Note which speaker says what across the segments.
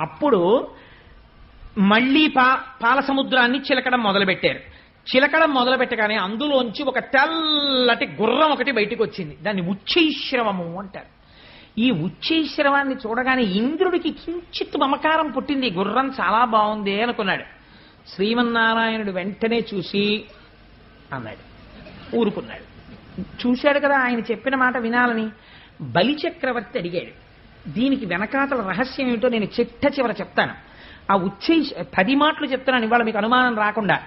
Speaker 1: అప్పుడు మళ్ళీ పా పాల సముద్రాన్ని చిలకడం మొదలుపెట్టారు. చిలకడం మొదలు పెట్టగానే అందులోంచి ఒక తెల్లటి గుర్రం ఒకటి బయటకు వచ్చింది దాన్ని ఉచ్చైశ్రవము అంటారు. ఈ ఉచ్చైశ్రవాన్ని చూడగానే ఇంద్రుడికి కించిత్ మమకారం పుట్టింది. ఈ గుర్రం చాలా బాగుంది అనుకున్నాడు. శ్రీమన్నారాయణుడు వెంటనే చూసి అన్నాడు. ఊరుకున్నాడు. చూశాడు కదా ఆయన చెప్పిన మాట వినాలని బలిచక్రవర్తి అడిగాడు. దీనికి వెనకాతల రహస్యం ఏమిటో నేను చిట్ట చివర చెప్తాను. ఆ ఉచ్చై పది మాటలు చెప్తున్నాను ఇవాళ మీకు అనుమానం రాకుండా.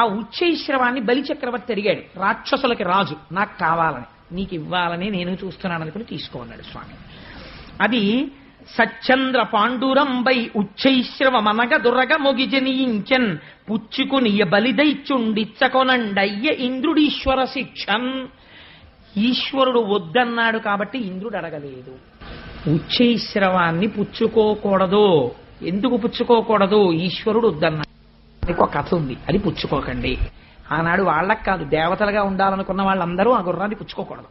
Speaker 1: ఆ ఉచ్చైశ్రవాన్ని బలిచక్రవర్తి అడిగాడు రాక్షసులకి రాజు నాకు కావాలని. నీకు ఇవ్వాలని నేను చూస్తున్నాను అనుకుని తీసుకోన్నాడు స్వామి. అది సచ్చంద్ర పాండురంబై ఉచ్చైశ్రవమనగ దురగ మొగిజనీయించన్ పుచ్చుకుని బలిదైచుండిచ్చకొనండయ్య ఇంద్రుడీశ్వర శిక్షన్. ఈశ్వరుడు వద్దన్నాడు కాబట్టి ఇంద్రుడు అడగలేదు. ఉచ్చైశ్రవాన్ని పుచ్చుకోకూడదు. ఎందుకు పుచ్చుకోకూడదు? ఈశ్వరుడు వద్దన్నాడు. ఒక కథ ఉంది అది పుచ్చుకోకండి. ఆనాడు వాళ్ళకి కాదు దేవతలుగా ఉండాలనుకున్న వాళ్ళందరూ ఆ గుర్రాన్ని పుచ్చుకోకూడదు.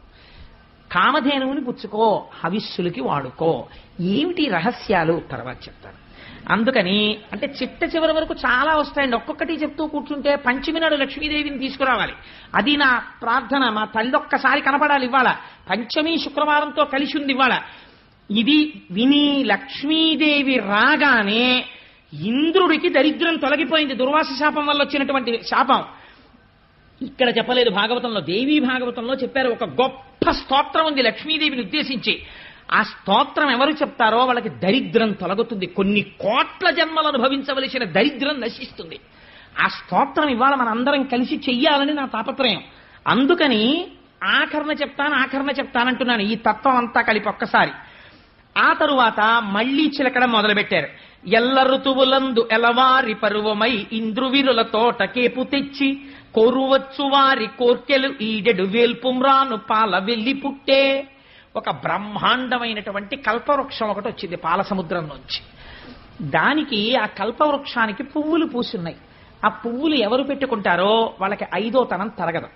Speaker 1: కామధేనువుని పుచ్చుకో హవిస్సులకి వాడుకో. ఏమిటి రహస్యాలు? తర్వాత చెప్తాను. అందుకని అంటే చిట్ట చివరి వరకు చాలా వస్తాయండి. ఒక్కొక్కటి చెప్తూ కూర్చుంటే పంచమి నాడు లక్ష్మీదేవిని తీసుకురావాలి. అది నా ప్రార్థన మా తల్లి ఒక్కసారి కనపడాలి ఇవాళ పంచమి శుక్రవారంతో కలిసి ఉంది ఇవాళ ఇది విని లక్ష్మీదేవి రాగానే ఇంద్రుడికి దరిద్రం తొలగిపోయింది. దుర్వాస శాపం వల్ల వచ్చినటువంటి శాపం. ఇక్కడ చెప్పలేదు భాగవతంలో. దేవీ భాగవతంలో చెప్పారు. ఒక గొప్ప స్తోత్రం ఉంది లక్ష్మీదేవిని ఉద్దేశించి. ఆ స్తోత్రం ఎవరు చెప్తారో వాళ్ళకి దరిద్రం తొలగుతుంది. కొన్ని కోట్ల జన్మలు అనుభవించవలసిన దరిద్రం నశిస్తుంది. ఆ స్తోత్రం ఇవాళ మనందరం కలిసి చెయ్యాలని నా తాపత్రయం. అందుకని ఆఖరణ చెప్తాను ఆఖరణ చెప్తానంటున్నాను. ఈ తత్వం అంతా కలిపి ఒక్కసారి. ఆ తరువాత మళ్ళీ చిలకడం మొదలుపెట్టారు. ఎల్ల ఋతువులందు ఎలవారి పరువమై ఇంద్రువిరుల తోట కేపు తెచ్చి కోరువచ్చు వారి కోర్కెలు ఈడెడు వేల్పుమ్రాను పాల వెల్లి పుట్టే. ఒక బ్రహ్మాండమైనటువంటి కల్పవృక్షం ఒకటి వచ్చింది పాల సముద్రం నుంచి. దానికి ఆ కల్పవృక్షానికి పువ్వులు పూసున్నాయి. ఆ పువ్వులు ఎవరు పెట్టుకుంటారో వాళ్ళకి ఐదో తనం తరగదు.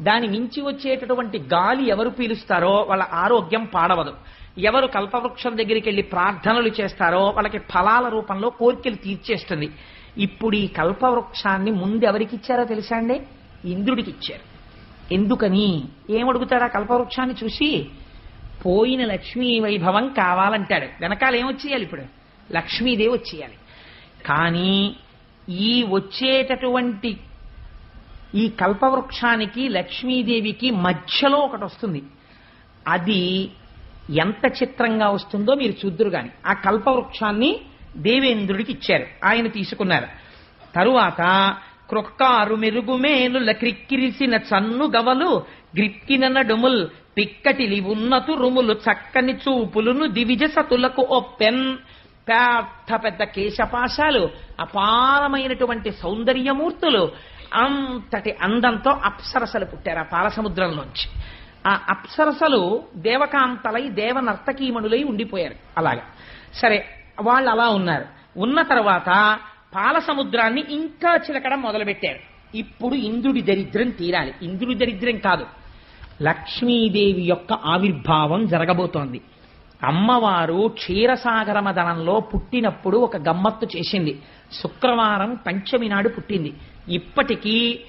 Speaker 1: దాని మించి వచ్చేటటువంటి గాలి ఎవరు పీలుస్తారో వాళ్ళ ఆరోగ్యం పాడవదు. ఎవరు కల్పవృక్షం దగ్గరికి వెళ్ళి ప్రార్థనలు చేస్తారో వాళ్ళకి ఫలాల రూపంలో కోరికలు తీర్చేస్తుంది. ఇప్పుడు ఈ కల్పవృక్షాన్ని ముందు ఎవరికి ఇచ్చారో తెలుసా అండి? ఇంద్రుడికి ఇచ్చారు. ఎందుకని? ఏమడుగుతాడు ఆ కల్పవృక్షాన్ని చూసి? పోయిన లక్ష్మీ వైభవం కావాలంటాడు. వెనకాల ఏమొచ్చేయాలి ఇప్పుడు? లక్ష్మీదేవి వచ్చేయాలి. కానీ ఈ వచ్చేటటువంటి ఈ కల్పవృక్షానికి లక్ష్మీదేవికి మధ్యలో ఒకటి వస్తుంది. అది ఎంత చిత్రంగా వస్తుందో మీరు చూద్దురు గాని. ఆ కల్పవృక్షాన్ని దేవేంద్రుడికి ఇచ్చారు. ఆయన తీసుకున్నారు. తరువాత క్రొక్కారు మెరుగుమేనుల క్రిక్కిరిసిన చన్ను గవలు గ్రిక్కిన నడుముల్ పిక్కటిలి ఉన్నతు రుములు చక్కని చూపులును దివిజ సతులకు ఒప్పెన్. పెద్ద పెద్ద కేశపాశాలు అపారమైనటువంటి సౌందర్యమూర్తులు అంతటి అందంతో అప్సరసలు పుట్టారు ఆ పాలసముద్రంలోంచి. ఆ అప్సరసలు దేవకాంతలై దేవ నర్తకీమణులై ఉండిపోయారు. అలాగా. సరే వాళ్ళు అలా ఉన్నారు. ఉన్న తర్వాత పాల సముద్రాన్ని ఇంకా చిలకడం మొదలుపెట్టారు. ఇప్పుడు ఇంద్రుడి దరిద్రం తీరాలి. ఇంద్రుడి దరిద్రం కాదు. లక్ష్మీదేవి యొక్క ఆవిర్భావం జరగబోతోంది. అమ్మవారు క్షీరసాగర మదనంలో పుట్టినప్పుడు ఒక గమ్మత్తు చేసింది. శుక్రవారం పంచమి నాడు పుట్టింది. ఇప్పటికీ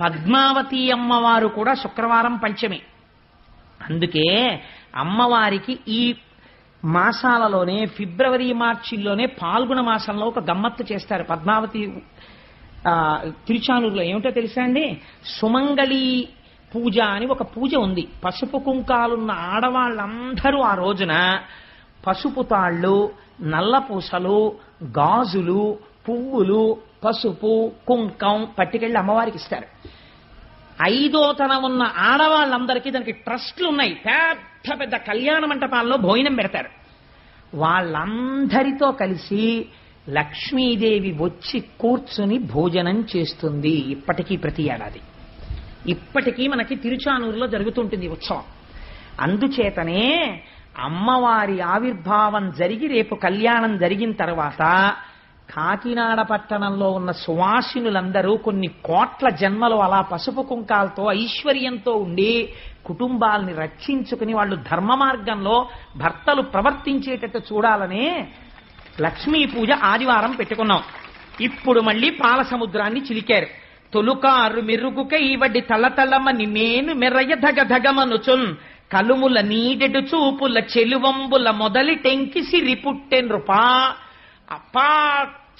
Speaker 1: పద్మావతి అమ్మవారు కూడా శుక్రవారం పంచమి. అందుకే అమ్మవారికి ఈ మాసాలలోనే ఫిబ్రవరి మార్చిల్లోనే పాల్గొన మాసంలో ఒక గమ్మత్తు చేస్తారు. పద్మావతి తిరుచానూరులో ఏమిటో తెలుసా అండి? సుమంగళి పూజ అని ఒక పూజ ఉంది. పసుపు కుంకాలున్న ఆడవాళ్ళందరూ ఆ రోజున పసుపు తాళ్ళు నల్లపూసలు గాజులు పువ్వులు పసుపు కుంకం పట్టుకెళ్ళి అమ్మవారికి ఇస్తారు. ఐదో ఉన్న ఆడవాళ్ళందరికీ దానికి ట్రస్ట్లు ఉన్నాయి పెద్ద పెద్ద కళ్యాణ మంటపాల్లో భోజనం పెడతారు. వాళ్ళందరితో కలిసి లక్ష్మీదేవి వచ్చి కూర్చుని భోజనం చేస్తుంది. ఇప్పటికీ ప్రతి ఏడాది. ఇప్పటికీ మనకి తిరుచానూరులో జరుగుతుంటుంది ఉత్సవం. అందుచేతనే అమ్మవారి ఆవిర్భావం జరిగి రేపు కళ్యాణం జరిగిన తర్వాత కాకినాడ పట్టణంలో ఉన్న సువాసినులందరూ కొన్ని కోట్ల జన్మలు అలా పసుపు కుంకాలతో ఐశ్వర్యంతో ఉండి కుటుంబాల్ని రక్షించుకుని వాళ్ళు ధర్మ మార్గంలో భర్తలు ప్రవర్తించేటట్టు చూడాలని లక్ష్మీ పూజ ఆదివారం పెట్టుకున్నాం. ఇప్పుడు మళ్ళీ పాల సముద్రాన్ని చిలికారు. తొలుకారు మెరుగుకై వడ్డి తలతలమని నేను మెర్రయ ధగ ధగమనుచున్ కలుముల నీడెడు చూపుల చెలువంబుల మొదలి టెంకి సిరి పుట్టెన్రుపా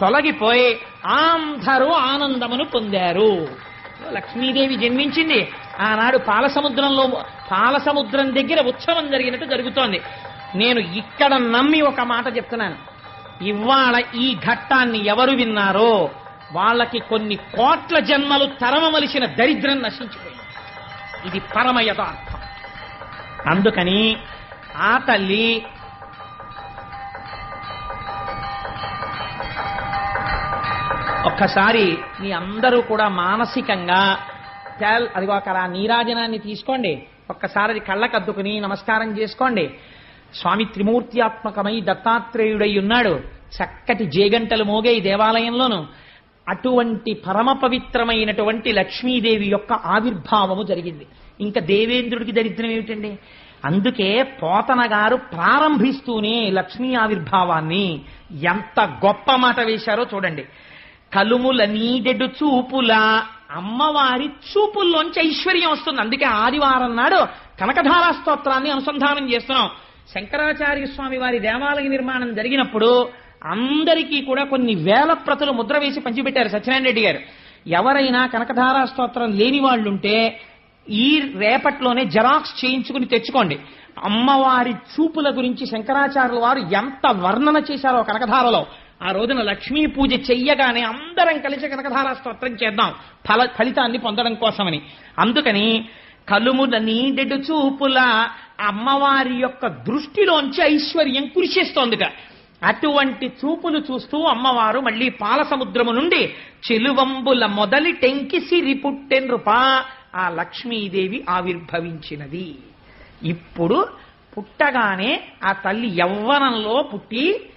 Speaker 1: తొలగిపోయి అందరూ ఆనందమును పొందారు. లక్ష్మీదేవి జన్మించింది. ఆనాడు పాలసముద్రంలో పాలసముద్రం దగ్గర ఉత్సవం జరిగినట్టు జరుగుతోంది. నేను ఇక్కడ నమ్మి ఒక మాట చెప్తున్నాను. ఇవాళ ఈ ఘట్టాన్ని ఎవరు విన్నారో వాళ్ళకి కొన్ని కోట్ల జన్మలు తరమవలసిన దరిద్రం నశించిపోయింది. ఇది పరమ యథార్థం అందుకని ఆ తల్లి ఒక్కసారి మీ అందరూ కూడా మానసికంగా తెల్ అదిగో అక్కడ నీరాజనాన్ని తీసుకోండి. ఒక్కసారి అది కళ్ళకద్దుకుని నమస్కారం చేసుకోండి. స్వామి త్రిమూర్త్యాత్మకమై దత్తాత్రేయుడై ఉన్నాడు. చక్కటి జేగంటలు మోగే ఈ దేవాలయంలోను. అటువంటి పరమ పవిత్రమైనటువంటి లక్ష్మీదేవి యొక్క ఆవిర్భావము జరిగింది. ఇంకా దేవేంద్రుడికి దరిద్రం ఏమిటండి? అందుకే పోతన గారు ప్రారంభిస్తూనే లక్ష్మీ ఆవిర్భావాన్ని ఎంత గొప్ప మాట వేశారో చూడండి. కలుముల నీడెడు చూపుల అమ్మవారి చూపుల్లోంచి ఐశ్వర్యం వస్తుంది. అందుకే ఆదివారం నాడు కనకధారా స్తోత్రాన్ని అనుసంధానం చేస్తున్నాం. శంకరాచార్య స్వామి వారి దేవాలయ నిర్మాణం జరిగినప్పుడు అందరికీ కూడా కొన్ని వేల ప్రతులు ముద్ర వేసి పంచిపెట్టారు సత్యనారాయణ రెడ్డి గారు. ఎవరైనా కనకధారా స్తోత్రం లేని వాళ్ళుంటే ఈ రేపట్లోనే జెరాక్స్ చేయించుకుని తెచ్చుకోండి. అమ్మవారి చూపుల గురించి శంకరాచార్యుల వారు ఎంత వర్ణన చేశారో కనకధారలో. ఆ రోజున లక్ష్మీ పూజ చెయ్యగానే అందరం కలిసి కనకధారా స్తోత్రం చేద్దాం. ఫల ఫలితాన్ని పొందడం కోసమని. అందుకని కలుముల నీడెడు చూపుల అమ్మవారి యొక్క దృష్టిలోంచి ఐశ్వర్యం కురిసేస్తోందిట అటువంటి చూపులు చూస్తూ అమ్మవారు మళ్ళీ పాల సముద్రము నుండి చెలువంబుల మొదలి టెంకి సిరి పుట్టెన్రుపా ఆ లక్ష్మీదేవి ఆవిర్భవించినది. ఇప్పుడు పుట్టగానే ఆ తల్లి యవ్వనంలో పుట్టి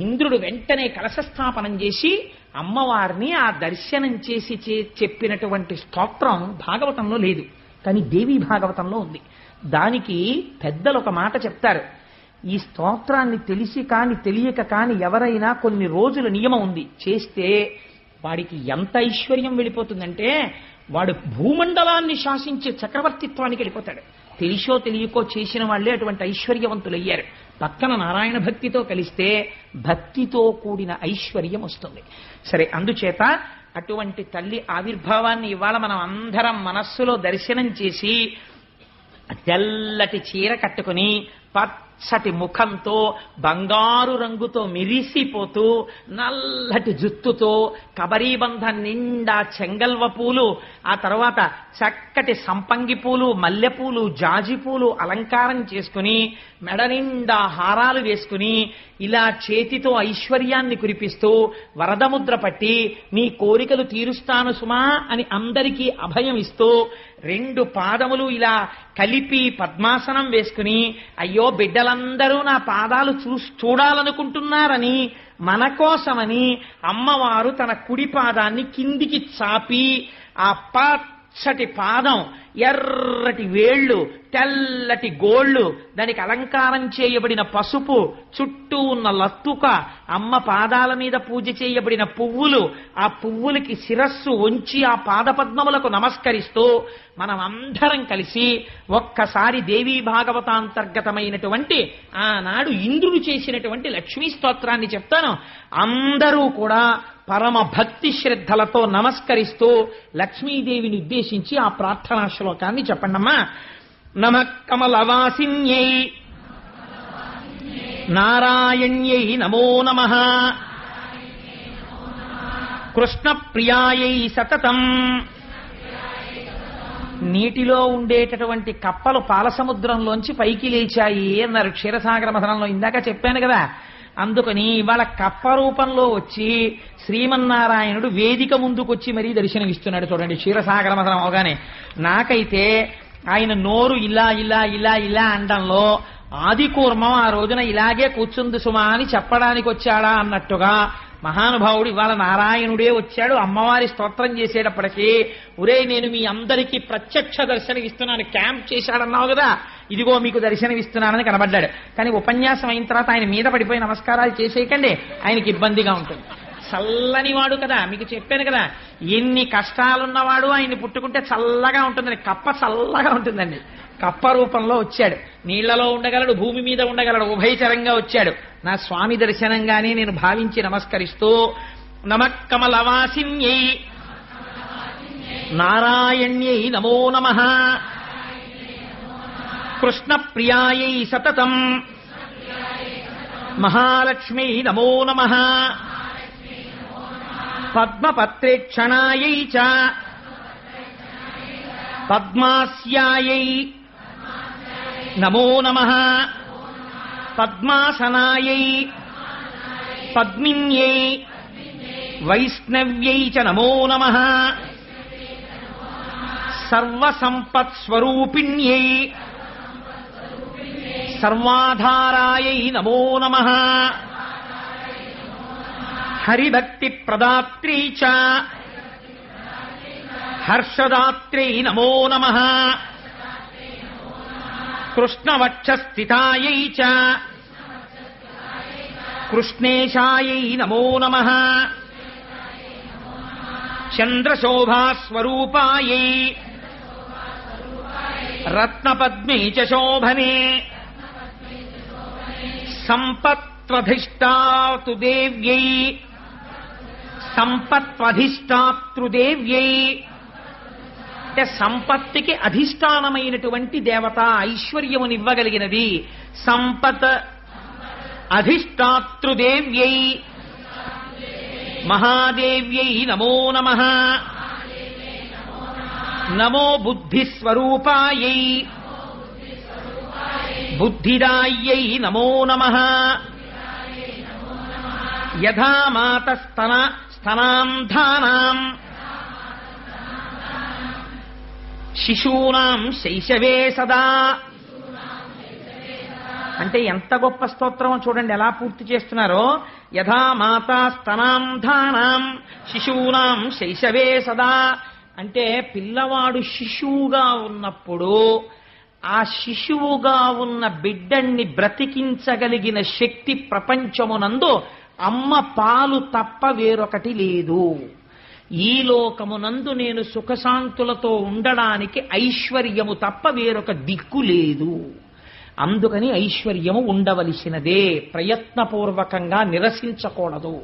Speaker 1: ఇంద్రుడు వెంటనే కలశస్థాపనం చేసి అమ్మవారిని ఆ దర్శనం చేసి చే- చెప్పినటువంటి స్తోత్రం భాగవతంలో లేదు. కానీ దేవి భాగవతంలో ఉంది. దానికి పెద్దలు ఒక మాట చెప్తారు. ఈ స్తోత్రాన్ని తెలిసి కాని తెలియక కాని ఎవరైనా కొన్ని రోజుల నియమం ఉంది. చేస్తే వాడికి ఎంత ఐశ్వర్యం వెళ్ళిపోతుందంటే వాడు భూమండలాన్ని శాసించే చక్రవర్తిత్వానికి వెళ్ళిపోతాడు. తెలిసో తెలియకో చేసిన వాళ్ళే అటువంటి ఐశ్వర్యవంతులయ్యారు. పక్కన నారాయణ భక్తితో కలిస్తే భక్తితో కూడిన ఐశ్వర్యం వస్తుంది. సరే అందుచేత అటువంటి తల్లి ఆవిర్భావాన్ని ఇవాళ మనం అందరం మనస్సులో దర్శనం చేసి తెల్లటి చీర కట్టుకుని పచ్చటి ముఖంతో బంగారు రంగుతో మిరిసిపోతూ నల్లటి జుత్తుతో కబరీబంధ నిండా చెంగల్వ పూలు ఆ తర్వాత చక్కటి సంపంగి పూలు మల్లెపూలు జాజిపూలు అలంకారం చేసుకుని మెడ నిండా హారాలు వేసుకుని ఇలా చేతితో ఐశ్వర్యాన్ని కురిపిస్తూ వరదముద్ర పట్టి నీ కోరికలు తీరుస్తాను సుమా అని అందరికీ అభయం ఇస్తూ రెండు పాదములు ఇలా కలిపి పద్మాసనం వేసుకుని అయ్యో బిడ్డలందరూ నా పాదాలు చూ చూడాలనుకుంటున్నారని మన కోసమని అమ్మవారు తన కుడి పాదాన్ని కిందికి చాపి ఆ పచ్చటి పాదం ఎర్రటి వేళ్ళు తెల్లటి గోళ్ళు దానికి అలంకారం చేయబడిన పసుపు చుట్టూ ఉన్న లత్తుక అమ్మ పాదాల మీద పూజ చేయబడిన పువ్వులు ఆ పువ్వులకి శిరస్సు ఉంచి ఆ పాదపద్మములకు నమస్కరిస్తూ మనం అందరం కలిసి ఒక్కసారి దేవీ భాగవతాంతర్గతమైనటువంటి ఆనాడు ఇంద్రుడు చేసినటువంటి లక్ష్మీ స్తోత్రాన్ని చెప్తాను. అందరూ కూడా పరమ భక్తి శ్రద్ధలతో నమస్కరిస్తూ లక్ష్మీదేవిని ఉద్దేశించి ఆ ప్రార్థనా శ్లోకాన్ని చెప్పండమ్మా. నమ కమలవాసిన్యై. నారాయణ్యై నమో నమ. కృష్ణ ప్రియాయై సతతం. నీటిలో ఉండేటటువంటి కప్పలు పాలసముద్రంలోంచి పైకి లేచాయి అన్నారు క్షీరసాగర మథనంలో ఇందాక చెప్పాను కదా అందుకని ఇవాళ కప్ప రూపంలో వచ్చి శ్రీమన్నారాయణుడు వేదిక ముందుకొచ్చి మరీ దర్శనమిస్తున్నాడు చూడండి. క్షీరసాగర మధనం అవగానే. నాకైతే ఆయన నోరు ఇలా ఇలా ఇలా ఇలా అనడంలో ఆది కూర్మం ఆ రోజున ఇలాగే కూర్చుంది సుమా అని చెప్పడానికి వచ్చాడా అన్నట్టుగా మహానుభావుడు ఇవాళ నారాయణుడే వచ్చాడు. అమ్మవారి స్తోత్రం చేసేటప్పటికీ ఒరే నేను మీ అందరికీ ప్రత్యక్ష దర్శనం ఇస్తున్నాను. క్యాంప్ చేశాడన్నావు కదా. ఇదిగో మీకు దర్శనం ఇస్తున్నానని కనబడ్డాడు. కానీ ఉపన్యాసం అయిన తర్వాత ఆయన మీద పడిపోయి నమస్కారాలు చేసేయకండి. ఆయనకి ఇబ్బందిగా ఉంటుంది. చల్లని వాడు కదా. మీకు చెప్పాను కదా. ఎన్ని కష్టాలున్నవాడు ఆయన్ని పుట్టుకుంటే చల్లగా ఉంటుందని. కప్ప చల్లగా ఉంటుందండి. కప్ప రూపంలో వచ్చాడు. నీళ్ళలో ఉండగలడు భూమి మీద ఉండగలడు ఉభయచరంగా వచ్చాడు. నా స్వామి దర్శనంగానే నేను భావించి నమస్కరిస్తూ నమక్కమలవాసిన్యై నారాయణ్యై నమో నమ. కృష్ణ ప్రియాయై సతతం. మహాలక్ష్మీ నమో నమ. పద్మపత్రేక్షణాయై చ. పద్మాస్యాయై. నమో నమ. పద్మాసనాయై. పద్మిన్యై. వైష్ణవ్యై చ నమో నమ. సర్వసంపత్స్వరూపిణ్యై. సర్వాధారాయై నమో నమ. హరిభక్తి ప్రదాత్రీ చ. హర్షదాత్రై నమో నమ. కృష్ణవక్షస్థితాయై చ కృష్ణేశాయై నమో నమ చంద్రశోభాస్వరూపాయై రత్నపద్మై చ శోభనే సంపత్వధిష్టాతు దేవ్యై సంపత్వధిష్టాతృదేవ్యై అంటే సంపత్తికి అధిష్టానమైనటువంటి దేవత ఐశ్వర్యమునివ్వగలిగినది. సంపత్ అధిష్టాతృదేవ్యై. మహాదేవ్యై నమో నమ. నమో బుద్ధిస్వరూపాయై. బుద్ధిదాయ్యై నమో నమ. యథా మాత స్తన స్తనాంధానాం శిశూనాం శైశవే సదా. అంటే ఎంత గొప్ప స్తోత్రం చూడండి ఎలా పూర్తి చేస్తున్నారో. యథా మాతా స్తనాంధానాం శిశూనాం శైశవే సదా. అంటే పిల్లవాడు శిశువుగా ఉన్నప్పుడు ఆ శిశువుగా ఉన్న బిడ్డన్ని బ్రతికించగలిగిన శక్తి ప్రపంచమునందు అమ్మ పాలు తప్ప వేరొకటి లేదు. ఈ లోకమునందు నేను సుఖశాంతులతో ఉండడానికి ఐశ్వర్యము తప్ప వేరొక దిక్కు లేదు. అందుకని ఐశ్వర్యము ఉండవలసినదే. ప్రయత్నపూర్వకంగా నిరసించకూడదు.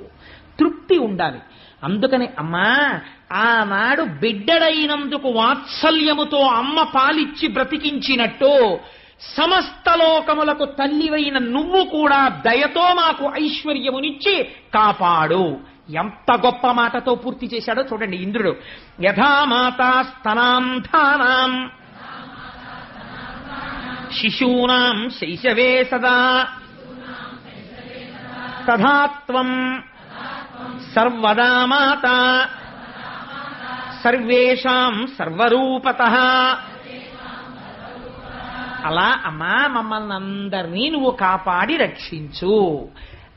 Speaker 1: తృప్తి ఉండాలి. అందుకని అమ్మా ఆనాడు బిడ్డడైనందుకు వాత్సల్యముతో అమ్మ పాలిచ్చి బ్రతికించినట్టు సమస్త లోకములకు తల్లివైన నువ్వు కూడా దయతో మాకు ఐశ్వర్యమునిచ్చి కాపాడు. ఎంత గొప్ప మాటతో పూర్తి చేశాడో చూడండి ఇంద్రుడు. యథామాతా స్తనాంధానాం శిశూనాం శైశవే సదా. తథాత్వం సర్వదా మాత. సర్వేషాం సర్వరూపత. అలా అమ్మా మమ్మల్ని అందరినీ నువ్వు కాపాడి రక్షించు.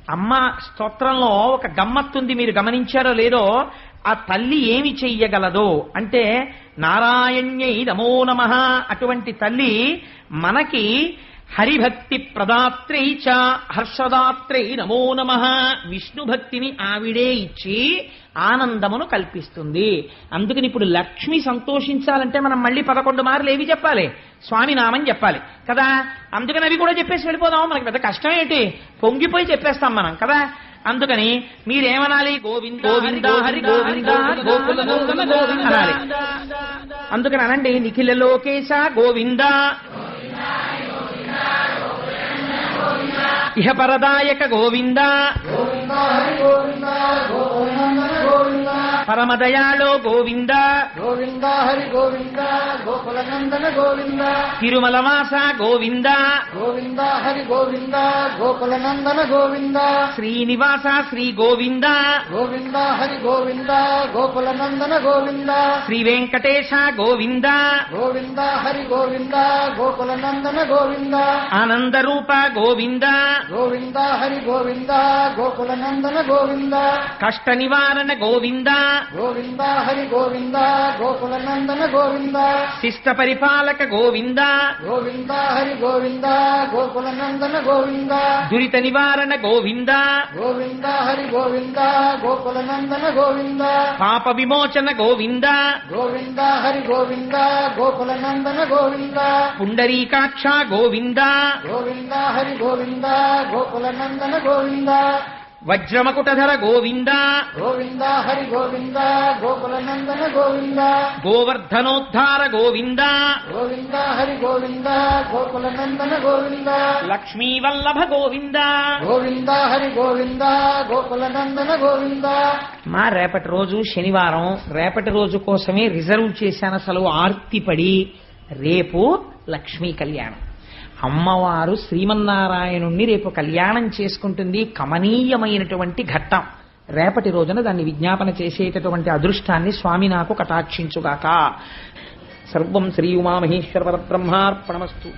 Speaker 1: అమ్మ స్తోత్రంలో ఒక గమ్మత్తుంది మీరు గమనించారో లేదో ఆ తల్లి ఏమి చెయ్యగలదో? అంటే నారాయణ్యై నమో నమ. అటువంటి తల్లి మనకి హరిభక్తి ప్రదాత్రై చ హర్షదాత్రై నమో నమ. విష్ణు భక్తిని ఆవిడే ఇచ్చి ఆనందమును కల్పిస్తుంది. అందుకని ఇప్పుడు లక్ష్మి సంతోషించాలంటే మనం మళ్ళీ పదకొండు మార్లు ఏవి చెప్పాలి? స్వామి నామం చెప్పాలి. కదా? అందుకని అవి కూడా చెప్పేసి వెళ్ళిపోదాం. మనకి పెద్ద కష్టం ఏంటి? పొంగిపోయి చెప్పేస్తాం మనం కదా? అందుకని మీరేమనాలి? గోవింద గోవింద హరి గోవింద గోకుల అనాలి. అందుకని అనండి నిఖిల లోకేశ గోవింద. Amen. ఇహ పరదాయక గోవింద. పరమదయాళో గోవింద.
Speaker 2: గోవింద హరి గోవింద గోకులనందన గోవింద.
Speaker 1: తిరుమలవాస గోవింద.
Speaker 2: గోవింద హరి గోవింద గోకులనందన గోవింద.
Speaker 1: శ్రీనివాస శ్రీ గోవింద.
Speaker 2: గోవింద హరి గోవింద గోకులనందన గోవింద.
Speaker 1: శ్రీ వెంకటేశ గోవింద.
Speaker 2: గోవింద హరి గోవింద గోకులనందన గోవింద.
Speaker 1: ఆనందరూప గోవింద.
Speaker 2: గోవింద హరి గోవింద గోకులనందన గోవింద.
Speaker 1: కష్ట నివారణ గోవింద.
Speaker 2: గోవింద హరి గోవింద గోకులనందన గోవింద.
Speaker 1: శిష్ట పరిపాలక గోవింద.
Speaker 2: గోవింద హరి గోవింద గోకులనందన గోవింద.
Speaker 1: దురిత నివారణ గోవింద.
Speaker 2: గోవింద హరి గోవింద గోకులనందన గోవింద.
Speaker 1: పాప విమోచన గోవింద.
Speaker 2: గోవింద హరి గోవింద గోకులనందన గోవింద.
Speaker 1: పుండరీకాక్ష గోవింద.
Speaker 2: గోవింద హరి గోవింద గోకులనందన గోవింద.
Speaker 1: వజ్రమకుటధర గోవింద.
Speaker 2: గోవింద హరి గోవింద గోకులనందన గోవింద.
Speaker 1: గోవర్ధనోద్ధార గోవింద.
Speaker 2: గోవింద హరి గోవింద గోకులనందన గోవింద.
Speaker 1: లక్ష్మీ వల్లభ గోవింద.
Speaker 2: గోవింద హరి గోవింద గోకులనందన గోవింద.
Speaker 1: మా రేపటి రోజు శనివారం. రేపటి రోజు కోసమే రిజర్వ్ చేశాను అసలు ఆర్తిపడి. రేపు లక్ష్మీ కళ్యాణం. అమ్మవారు శ్రీమన్నారాయణుణ్ణి రేపు కళ్యాణం చేసుకుంటుంది. కమనీయమైనటువంటి ఘట్టం. రేపటి రోజున దాన్ని విజ్ఞాపన చేసేటటువంటి అదృష్టాన్ని స్వామి నాకు కటాక్షించుగాక. సర్వం శ్రీ ఉమామహేశ్వర బ్రహ్మార్పణమస్తు